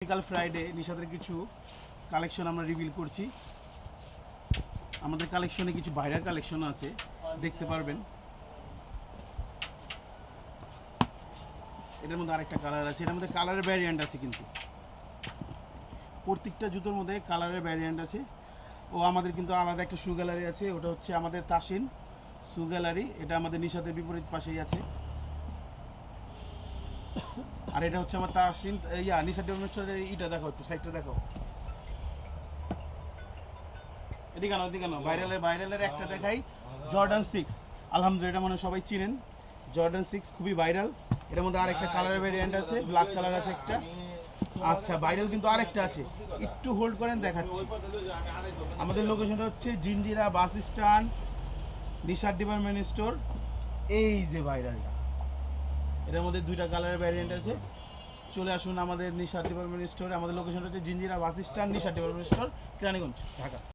Technical Friday নিশাদের কিছু collection আমরা reveal করছি। আমাদের কালেকশনে কিছু বাইরের কালেকশন আছে, দেখতে পারবেন। এটার মধ্যে আরেকটা কালার আছে। এটার মধ্যে কালারের ভ্যারিয়েন্ট আছে কিন্তু। প্রত্যেকটা জুতোর মধ্যে কালারের ভ্যারিয়েন্ট আছে। ও আমাদের কিন্তু আলাদা একটা শু গ্যালারি আছে। ওটা হচ্ছে আমাদের তাসিন শু গ্যালারি এটা আমাদের নিশাদের বিপরীত পাশেই আছে। আর এটা হচ্ছে আমার তাসিন ইয়া নিশা ডেমোস্ট্রেটের ইটা দেখো একটু সাইডটা দেখো। এদিকে আনো এদিকে আনো ভাইরালের ভাইরালের একটা দেখাই, জর্ডান সিক্স আলহামদুলিল্লাহ, এটা মনে সবাই চিনেন। জর্ডান সিক্স খুবই ভাইরাল এর মধ্যে আরেকটা কালারের ভ্যারিয়েন্ট আছে ব্ল্যাক কালার আছে একটা। আচ্ছা ভাইরাল কিন্তু আরেকটা আছে। একটু হোল্ড করেন, দেখাচ্ছি। আমাদের লোকেশনটা হচ্ছে Jinjira bus stand Nisha department store. এই যে ভাইরালটা এটার মধ্যে দুইটা কালারের ভ্যারিয়েন্ট আছে। চলে আসুন আমাদের নিশা ডিপার্টমেন্ট স্টোরে আমাদের লোকেশন হচ্ছে Jinjira bus stand Nisha department store Keraniganj, Dhaka.